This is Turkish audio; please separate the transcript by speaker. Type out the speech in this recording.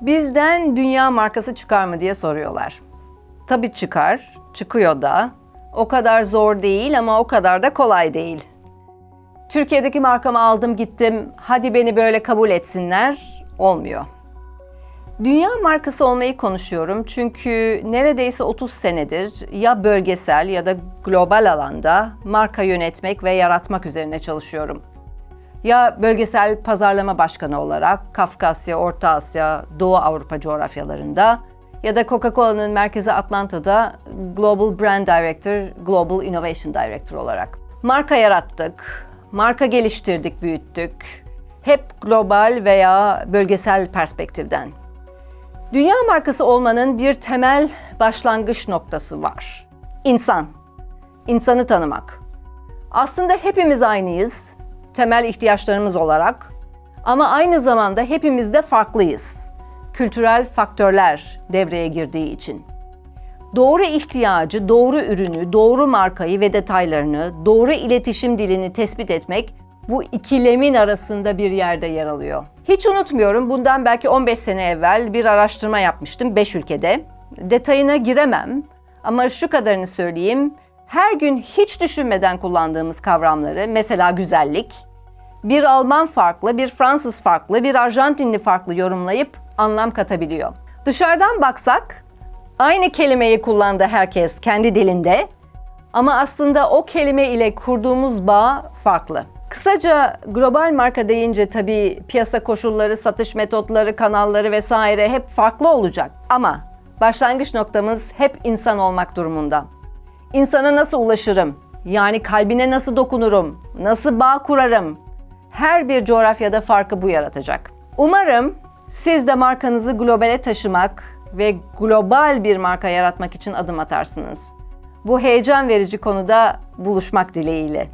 Speaker 1: Bizden dünya markası çıkar mı diye soruyorlar. Tabii çıkar, çıkıyor da. O kadar zor değil ama o kadar da kolay değil. Türkiye'deki markamı aldım gittim, hadi beni böyle kabul etsinler, olmuyor. Dünya markası olmayı konuşuyorum çünkü neredeyse 30 senedir ya bölgesel ya da global alanda marka yönetmek ve yaratmak üzerine çalışıyorum. Ya bölgesel pazarlama başkanı olarak Kafkasya, Orta Asya, Doğu Avrupa coğrafyalarında ya da Coca-Cola'nın merkezi Atlanta'da Global Brand Director, Global Innovation Director olarak. Marka yarattık, marka geliştirdik, büyüttük. Hep global veya bölgesel perspektiften. Dünya markası olmanın bir temel başlangıç noktası var. İnsan. İnsanı tanımak. Aslında hepimiz aynıyız temel ihtiyaçlarımız olarak ama aynı zamanda hepimiz de farklıyız. Kültürel faktörler devreye girdiği için. Doğru ihtiyacı, doğru ürünü, doğru markayı ve detaylarını, doğru iletişim dilini tespit etmek bu ikilemin arasında bir yerde yer alıyor. Hiç unutmuyorum bundan belki 15 sene evvel bir araştırma yapmıştım 5 ülkede. Detayına giremem ama şu kadarını söyleyeyim. Her gün hiç düşünmeden kullandığımız kavramları mesela güzellik, bir Alman farklı, bir Fransız farklı, bir Arjantinli farklı yorumlayıp anlam katabiliyor. Dışarıdan baksak aynı kelimeyi kullandı herkes kendi dilinde ama aslında o kelime ile kurduğumuz bağ farklı. Kısaca global marka deyince tabii piyasa koşulları, satış metotları, kanalları vesaire hep farklı olacak. Ama başlangıç noktamız hep insan olmak durumunda. İnsana nasıl ulaşırım? Yani kalbine nasıl dokunurum? Nasıl bağ kurarım? Her bir coğrafyada farkı bu yaratacak. Umarım siz de markanızı globale taşımak ve global bir marka yaratmak için adım atarsınız. Bu heyecan verici konuda buluşmak dileğiyle.